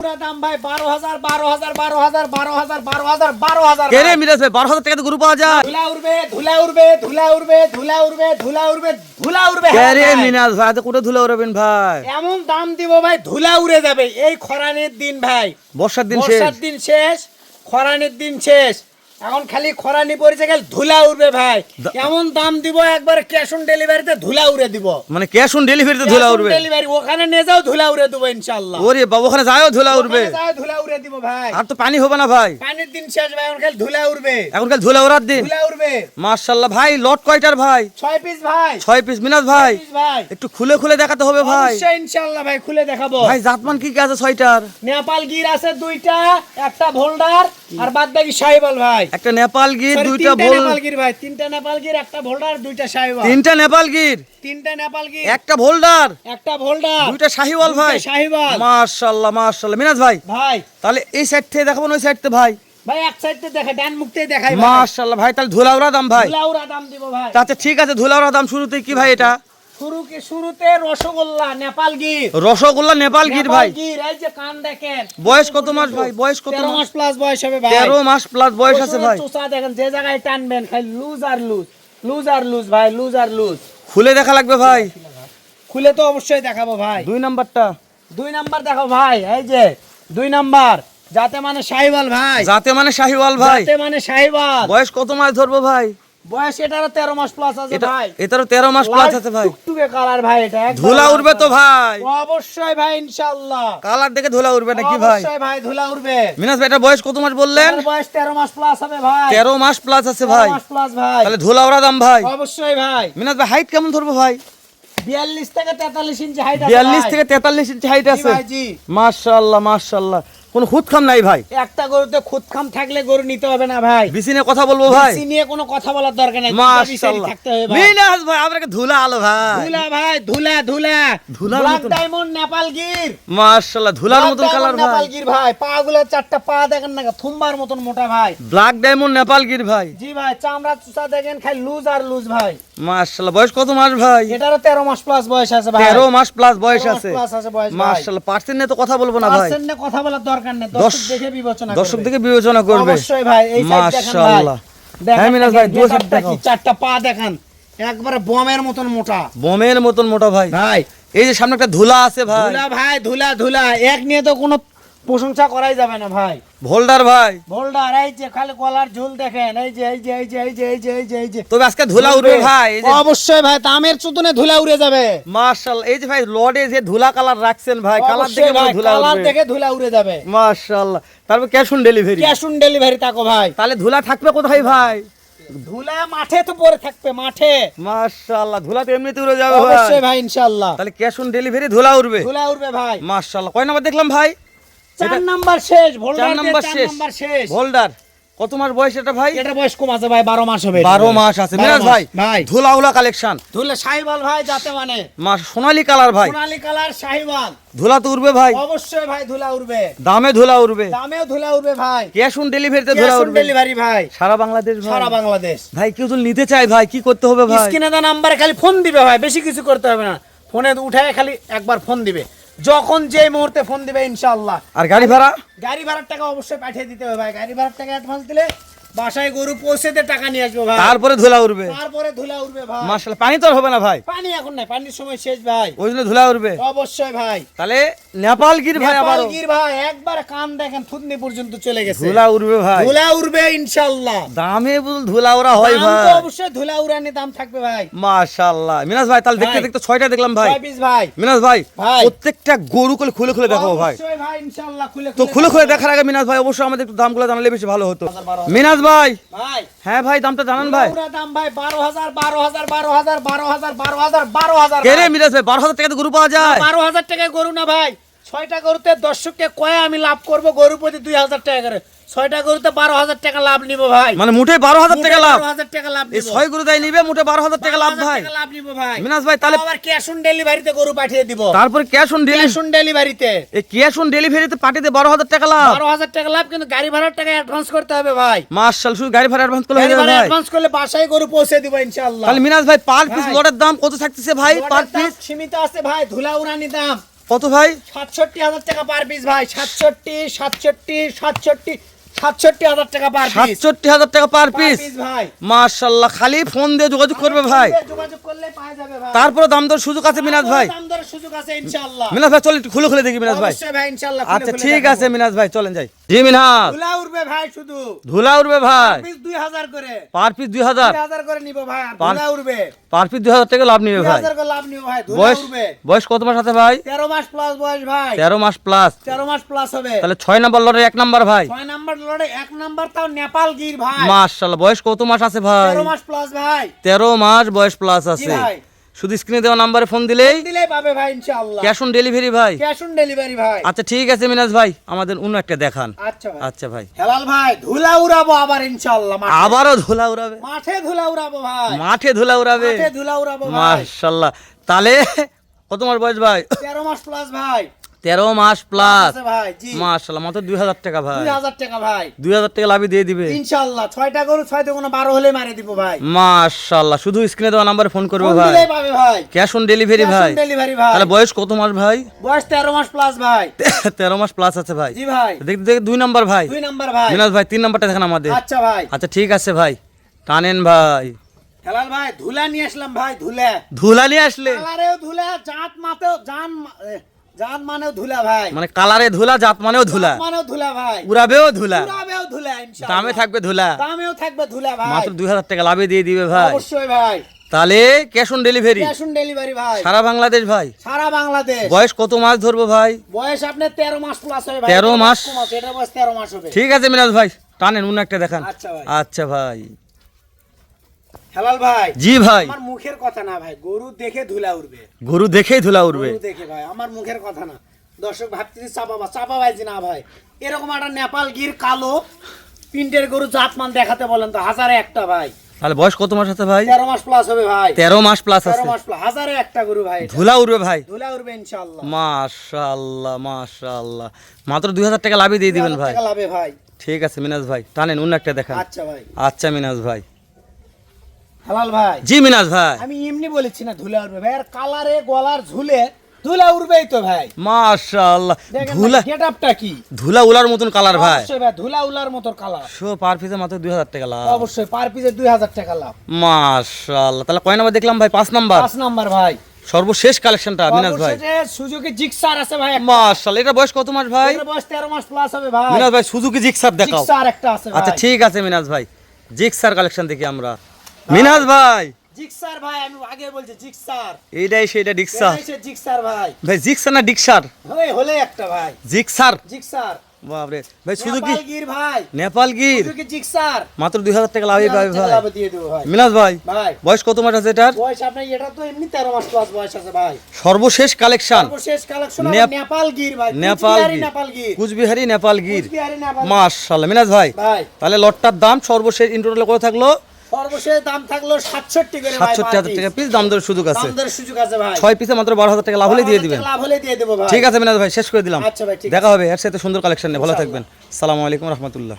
পুরা দাম ভাই বারো হাজার বারো হাজার বারো হাজার বারো হাজার বারো হাজার বারো হাজার কে রে মিরাজ ভাই বারো হাজার টাকাতে গরু পাওয়া যায়। ধুলা উড়বে ধুলা উড়বে ধুলা উড়বে ধুলা উড়বে ধুলা উড়বে ধুলা উড়বে কে হ্যাঁ ভাই। ধুলা উড়বেন ভাই? এমন দাম দিব ভাই ধুলা উড়ে যাবে। এই খরানের দিন ভাই। বর্ষার দিন শেষ। বর্ষার দিন শেষ খরানের দিন শেষ। এখন খালি খরানি পড়েছে খালি ধুলা উড়বে ভাই। কেমন দাম দিব? একবার ক্যাশ অন ডেলিভারিতে ধুলা উড়ে দিব। মানে ক্যাশ অন ডেলিভারিতে ধুলা উড়বে? ডেলিভারি ওখানে নিয়ে যাও ধুলা উড়ে দেবো ইনশাল্লাহ ওরে বাবু ওখানে যাও ধুলা উড়বে। যাও ধুলা উড়ে দিব ভাই। আর তো পানি হবে না ভাই। পানির দিন শেষ ভাই এখন খালি ধুলা উড়বে। এখন কাল ধুলা উড়ার দিন। ধুলা উড়বে। মার্শাল্লাহ ভাই লট কয়টার ভাই? ছয় পিস ভাই। ছয় পিস মিনাজ ভাই। ভাই। একটু খুলে খুলে দেখাতে হবে ভাই। অবশ্যই ইনশাল্লাহ ভাই খুলে দেখাবো। ভাই জাতমান কি কি আছে ছয়টার? নেপাল গির আছে দুইটা একটা ভোল্ডার আর বাদ বাকি সাইবল ভাই। একটা নেপাল গির দুইটা ভোল। নেপাল গির ভাই তিনটা নেপাল গির একটা ভোল্ডার দুইটা সাইবল তিনটা নেপাল গির। তিনটা নেপাল গির। একটা ভোল্ডার। একটা ভোল্ডার। দুইটা শাহিওয়াল ভাই। সাহিবাল মার্শাল্লাহ মার্শাল্লাহ মিনাজ ভাই ভাই। তাহলে এই সাইড থেকে দেখাবো না ওই সাইড থেকে ভাই? ভাই এক সাইড থেকে দেখে ডান মুখতে দেখাই ভাই। মার্শাল্লাহ ভাই তাহলে ধুলাউরা দাম ভাই। ধুলাউড়া দাম দিব ভাই। আচ্ছা ঠিক আছে ধুলাউড়া দাম শুরুতে কি ভাই এটা? শুরুকে শুরুতে রসগোল্লা নেপাল গির। রসগোল্লা নেপাল গির ভাই। এই যে কান দেখেন। বয়স কত মাস ভাই? বয়স কত মাস? মাস প্লাস বয়স হবে ভাই। তেরো মাস প্লাস বয়স আছে ভাই। চোষা দেখেন যে জায়গায় টানবেন খালি লুজ আর লুজ। লুজ আর লুজ ভাই লুজ আর লুজ। খুলে দেখা লাগবে ভাই। খুলে তো অবশ্যই দেখাবো ভাই। দুই নাম্বারটা। দুই নাম্বার দেখো ভাই এই যে দুই নাম্বার। যাতে মানে সাহিবাল ভাই। যাতে মানে শাহিওয়াল ভাই। যাতে মানে সাহিবাল বয়স কত মাস ধরবো ভাই? বয়স এটারও মাস প্লাস আছে ভাই। এটারও তেরো মাস প্লাস আছে ভাই। টুকটুকে কালার ভাই এটা ধুলা উড়বে তো ভাই। অবশ্যই ভাই ইনশাআল্লাহ। কালার দেখে ধুলা উড়বে নাকি ভাই? অবশ্যই ভাই ধুলা উড়বে মিনাস ভাই এটার বয়স কত মাস বললেন? বয়স তেরো মাস প্লাস হবে ভাই। তেরো মাস প্লাস আছে ভাই। মাস প্লাস ভাই। তাহলে ধুলাউড়া দাম ভাই। অবশ্যই ভাই। মিনাস ভাই হাইট কেমন ধরবো ভাই? বিয়াল্লিশ থেকে তেতাল্লিশ ইঞ্চি হাইট বিয়াল্লিশ থেকে তেতাল্লিশ ইঞ্চি হাইট জি আছে। ভাই, জি। কোনো খুদ খাম নাই ভাই। একটা গরুতে খুদখাম থাকলে গরু নিতে হবে না ভাই। বিসিনে কথা বলব ভাই। বেশি নিয়ে কোনো কথা বলার দরকার নাই। মার্শাল্লাহ থাকতে হবে ভাই। মিনাস ভাই আপনাকে ধুলা আলো ভাই। ধুলা ভাই ধুলা ধুলা। ধুলার ব্ল্যাক ডায়মন্ড নেপাল গির মার্শাল্লাহ ধুলার মতন কালার নেপাল গির ভাই। পা গুলো চারটা পা দেখেন না থুম্বার মতন মোটা ভাই। ব্ল্যাক ডায়মন্ড নেপাল গির ভাই। জি ভাই চামড়া চুষা দেখেন খাই লুজ আর লুজ ভাই। মার্শাল্লাহ বয়স কত মাস ভাই? এটারও তেরো মাস প্লাস বয়স আছে ভাই। তেরো মাস প্লাস বয়স 13 আছে। plus আছে বয়স ভাই। পার্সেন্ট নিয়ে তো কথা বলব না ভাই। পার্সেন্টে কথা বলার দরকার নেই দর্শক দেখে বিবেচনা দর্শক করবে। থেকে বিবেচনা করবে। অবশ্যই ভাই এই সাইড দেখেন ভাই। হ্যাঁ মিনাজ ভাই দুই সাইড দেখো চারটা পা দেখেন। একবারে বমের মতন মোটা। বোমের মতন মোটা ভাই। ভাই। এই যে সামনে একটা ধুলা আছে ভাই। ধুলা ভাই ধুলা ধুলা। এক নিয়ে তো কোনো প্রশংসা করাই যাবে না ভাই। ভোল্ডার ভাই। ভোল্ডার এই যে খালি গলার ঝুল দেখেন এই যে এই যে এই যে এই যে এই যে এই যে এই যে। তবে আজকে ধুলা উঠবে ভাই অবশ্যই ভাই দামের চুতনে ধুলা উড়ে যাবে। মার্শাল্লাহ এই যে ভাই লডে যে ধুলা কালার রাখছেন ভাই কালার দেখে ধুলা কালার দেখে ধুলা উড়ে যাবে। মার্শাল্লাহ তারপর cash on delivery. Cash on delivery তাকো ভাই। তাহলে ধুলা থাকবে কোথায় ভাই? ধুলা মাঠে তো পরে থাকবে মাঠে। মার্শাল্লাহ ধুলা তো এমনিতে উড়ে যাবে ভাই। অবশ্যই ভাই ইনশাআল্লাহ। তাহলে ক্যাশ অন ডেলিভারি ধুলা উড়বে। ধুলা উড়বে ভাই। মার্শাল্লাহ কয় নাম্বার দেখলাম ভাই? চার নাম্বার শেষ চার নাম্বার শেষ। কত মাস বয়স এটা ভাই? এটা বয়স কম আছে ভাই বারো মাস হবে। বারো মাস আছে। মিরাজ ভাই ভাই। কালেকশন ধুলে ভাই যাতে মানে। সোনালী কালার ভাই। সোনালী কালার ধুলা তো উঠবে ভাই। অবশ্যই ভাই ধুলা উড়বে। দামে ধুলা উঠবে দামেও ধুলা উড়বে ভাই। ক্যাশ অন ডেলিভারিতে ধুলা উঠবে ডেলিভারি ভাই। সারা বাংলাদেশ ভাই। সারা বাংলাদেশ। ভাই কেউ যদি নিতে চায় ভাই কি করতে হবে ভাই? স্ক্রিনে দেওয়া নাম্বারে খালি ফোন দিবে ভাই বেশি কিছু করতে হবে না। ফোনে উঠায় খালি একবার ফোন দিবে। যখন যে মুহূর্তে ফোন দিবে ইনশাআল্লাহ। আর গাড়ি ভাড়া? গাড়ি ভাড়ার টাকা অবশ্যই পাঠিয়ে দিতে হবে ভাই। গাড়ি ভাড়ার টাকা অ্যাডভান্স দিলে বাসায় গরু পৌঁছে দিয়ে টাকা নিয়ে আসব ভাই। তারপরে ধুলা উঠবে তারপরে ধুলা উঠবে ভাই। মার্শাল্লাহ পানি তো হবে না ভাই। পানি এখন নাই পানির সময় শেষ ভাই। ওই জন্য ধুলা উঠবে অবশ্যই ভাই। তাহলে নেপাল গির ভাই আবার নেপালগির ভাই একবার কান দেখেন থুতনি পর্যন্ত চলে গেছে। ধুলা উঠবে ভাই। ধুলা উড়বে ইনশাআল্লাহ। দামে বুঝল ধুলা ওরা হয় দাম তো ভাই। অবশ্যই ধুলা উড়ানি দাম থাকবে ভাই। মাশাআল্লাহ মিনাজ ভাই তাহলে দেখতে দেখতে ছয়টা দেখলাম ভাই। ভাই। মিনাস ভাই ভাই। প্রত্যেকটা গরু করে খুলে খুলে দেখাবো ভাই। অবশ্যই ভাই ইনশাআল্লাহ খুলে তো খুলে খুলে দেখার আগে মিনাস ভাই অবশ্যই আমাদের একটু দামগুলো জানালে বেশি ভালো হতো। মিনাজ ভাই। ভাই। হ্যাঁ ভাই দামটা জানান ভাই। দাম ভাই বারো হাজার বারো হাজার বারো হাজার বারো হাজার বারো হাজার বারো হাজার কে রে মিনাজ ভাই বারো হাজার টাকা গরু পাওয়া যায়। বারো হাজার টাকায় গরু না ভাই। ছয়টা গরুতে দর্শককে কয়ে আমি লাভ করব গরু প্রতি দুই হাজার টাকা করে। ছয়টা গরুতে বারো হাজার টাকা লাভ নিব ভাই। মানে মুঠে বারো হাজার টাকা লাভ। হাজার টাকা লাভ এই ছয় গরু তাই নিবে মুঠে বারো হাজার টাকা লাভ ভাই। লাভ নিব ভাই। মিনাজ ভাই তাহলে আবার ক্যাশ অন ডেলিভারিতে গরু পাঠিয়ে দিব। তারপরে ক্যাশ অন ক্যাশ অন ডেলিভারিতে এই ক্যাশ অন ডেলিভারিতে পাঠিয়ে বারো হাজার টাকা লাভ। বারো হাজার টাকা লাভ কিন্তু গাড়ি ভাড়ার টাকা অ্যাডভান্স করতে হবে ভাই। মার্শাল শুধু গাড়ি ভাড়া অ্যাডভান্স করলে যাবে ভাই। অ্যাডভান্স করলে বাসায় গরু পৌঁছে দিব ইনশাআল্লাহ। তাহলে মিনাজ ভাই পার পিস। লটের দাম কত থাকতেছে ভাই পার পিস সীমিত আছে ভাই ধুলা উড়ানি দাম। কত ভাই? সাতষট্টি হাজার টাকা পার পিস ভাই সাতষট্টি সাতষট্টি সাতষট্টি। সাতষট্টি হাজার টাকা পার পিস সাতষট্টি হাজার টাকা পার পিস পিস ভাই। মাশাল্লাহ খালি ফোন দিয়ে যোগাযোগ করবে ভাই। যোগাযোগ করলে পাওয়া যাবে ভাই। তারপরে দাম দর সুযোগ আছে মিনাজ ভাই। দাম দরের সুযোগ আছে ইনশাআল্লাহ। মিনাজ ভাই চল একটু খুলে খুলে দেখি মিনাজ ভাই। অবশ্যই ভাই ইনশাআল্লাহ আচ্ছা ঠিক আছে মিনাজ ভাই চলেন যাই। জি মিনহাজ ধুলা উঠবে ভাই শুধু। ধুলা উঠবে ভাই। পিস দুই হাজার করে। পার পিস দুই হাজার। করে নিব ভাই ধুলা উঠবে পার পিস দুই হাজার টাকা লাভ নিবে ভাই। বয়স বয়স কত মাস আছে ভাই? তেরো মাস প্লাস বয়স ভাই। তেরো মাস প্লাস তেরো মাস প্লাস হবে। তাহলে ছয় নাম্বার লড়ে এক নাম্বার ভাই। ছয় নাম্বার লড়ে এক নাম্বার তাও নেপাল গির ভাই। মাশাল্লাহ বয়স কত মাস আছে ভাই? তেরো মাস প্লাস ভাই। তেরো মাস বয়স প্লাস আছে। শুধু স্ক্রিনে দেওয়া নাম্বারে ফোন দিলেই দিলেই পাবে ভাই ইনশাআল্লাহ। ক্যাশ অন ডেলিভারি ভাই। ক্যাশ অন ডেলিভারি ভাই। আচ্ছা ঠিক আছে মিনাজ ভাই আমাদের অন্য একটা দেখান। আচ্ছা ভাই। আচ্ছা ভাই। হেলাল ভাই ধুলা উড়াবো আবার ইনশাআল্লাহ। আবারও ধুলা উড়াবে? মাঠে ধুলা উড়াবো ভাই। মাঠে ধুলা উড়াবে? মাঠে ধুলা উড়াবো ভাই। মাশাআল্লাহ। তাহলে কত মাস বয়স ভাই? তেরো মাস প্লাস ভাই। তেরো মাস প্লাস মাশাল্লাহ মাত্র দুই হাজার টাকা ভাই। দুই হাজার টাকা ভাই। দুই হাজার টাকা লাভই দিয়ে দিবে। ইনশাআল্লাহ ছয়টা গরু কোনো বারো হলে মারে দিব ভাই। মাশাল্লাহ শুধু স্ক্রিনে দেওয়া নাম্বারে ফোন করবে ভাই। ক্যাশ অন ডেলিভারি ভাই। ডেলিভারি ভাই। তাহলে বয়স কত মাস ভাই? বয়স তেরো মাস প্লাস ভাই। তেরো মাস প্লাস আছে ভাই। জি ভাই। দেখতে দেখতে দুই নাম্বার ভাই। দুই নাম্বার ভাই। মিনাজ ভাই তিন নাম্বারটা দেখেন আমাদের। আচ্ছা ভাই। আচ্ছা ঠিক আছে ভাই। টানেন ভাই। হেলাল ভাই ধুলা নিয়ে আসলাম ভাই ধুলা। ধুলা নিয়ে আসলে? ধুলা জাত মাতেও জান জাত মানেও ধুলা ভাই। মানে কালারে ধুলা জাত মানেও ধুলা। মানেও ধুলা ভাই। উড়াবেও ধুলা। উড়াবেও ধুলা ইনশাআল্লাহ। দামে থাকবে ধুলা। দামেও থাকবে ধুলা ভাই। মাত্র দুই হাজার টাকা লাভে দিয়ে দিবে ভাই। অবশ্যই ভাই। তাহলে cash on delivery cash on delivery ভাই। সারা বাংলাদেশ ভাই। সারা বাংলাদেশ। বয়স কত মাস ধরবো ভাই? বয়স আপনার তেরো মাস প্লাস হবে ভাই। 13 মাস? কম আছে, এটার বয়স তেরো মাস হবে। ঠিক আছে মিনাজ ভাই টানেন অন্য একটা দেখান। আচ্ছা ভাই। আচ্ছা ভাই। হেলাল ভাই জি ভাই। আমার মুখের কথা না ভাই গরু দেখে ধুলা উঠবে গরু দেখেই ধুলা গরু দেখে ভাই আমার মুখের কথা না। দর্শক ভাবতেছি চাপাবা চাপাবাইছি না ভাই। এরকম একটা নেপাল গির কালো প্রিন্টের গরু জাতমান দেখাতে বলেন তো হাজারে একটা ভাই। তাহলে বয়স কত মাস আছে ভাই? তেরো মাস প্লাস হবে ভাই। তেরো মাস প্লাস আছে। মাস প্লাস হাজারে একটা গরু ভাই ধুলা উঠবে ভাই। ধুলা উঠবে ইনশাল্লাহ মাশাল্লাহ মাশাল্লাহ মাত্র দুই হাজার টাকা লাভই দিয়ে দিবেন ভাই। লাভে ভাই। ঠিক আছে মিনাজ ভাই টানেন অন্য একটা দেখান। আচ্ছা ভাই। আচ্ছা মিনাজ ভাই। হেলাল ভাই। জি মিনাজ ভাই। আমি এমনি বলেছি না ধুলা উঠবে ভাই। আর কালারে গলার ঝুলে ধুলা উঠবেই তো ভাই। মাশাল্লাহ ধুলা গেট আপটা কি? ধুলা উলার মতন কালার ভাই। অবশ্যই ভাই ধুলা উলার মতো কালার। শো পার পিসে মাত্র দুই হাজার টাকা লাভ। অবশ্যই পার পিসে দুই হাজার টাকা লাভ। মাশাল্লাহ তাহলে কয় নাম্বার দেখলাম ভাই? পাঁচ নাম্বার। পাঁচ নাম্বার ভাই। সর্বশেষ কালেকশনটা মিনাজ ভাই। সুযোগে জিক্সার আছে ভাই একটা। মাশাল্লাহ এটা বয়স কত মাস ভাই? এটার বয়স তেরো মাস প্লাস হবে ভাই। মিনাজ ভাই সুজুকি জিক্সার দেখাও। জিক্সার একটা আছে ভাই। আচ্ছা ঠিক আছে মিনাজ ভাই। জিক্সার কালেকশন দেখি আমরা। মিনাজ ভাই। জিক্সার ভাই আমি আগে বলছি জিক্সার। এইটাই সেটা ডিক্সার এটাই জিক্সার ভাই। ভাই জিক্সার না ডিক্সার? হলে একটা ভাই। জিক্সার? জিক্সার। বাপরে। ভাই সুজুকি গির ভাই। নেপাল গির? Suzuki Gixxer? মাত্র দুই হাজার টাকা লাভই পাবে ভাই। দিয়ে দেবো ভাই। মিনাজ ভাই ভাই। বয়স কত মাস আছে এটার? বয়স এটা তো এমনি তেরো মাস প্লাস বয়স আছে ভাই। সর্বশেষ কালেকশন। সর্বশেষ কালেকশন নেপাল গির ভাই। নেপাল কুচবিহারি গির। নেপাল গির। কুচবিহারি নেপাল গির। কুচবিহারি নেপাল মিনাজ ভাই ভাই। তাহলে লটটার দাম সর্বশেষ ইন্টোটাল করে থাকল? সর্বশেষ দাম থাকল সাতষট্টি করে ভাই সাতষট্টি হাজার টাকা পিস দাম সুযোগ আছে। দাম দরের সুযোগ আছে ভাই। ছয় পিসে মাত্র বারো হাজার টাকা লাভ হলে দিয়ে দিবেন। লাভ হলে দিয়ে দেবো ভাই। ঠিক আছে মিনাজ ভাই শেষ করে দিলাম। আচ্ছা ভাই, ঠিক দেখা হবে এর সাথে সুন্দর কালেকশন নিয়ে। ভালো থাকবেন। সালামু আলাইকুম রহমতুল্লাহ।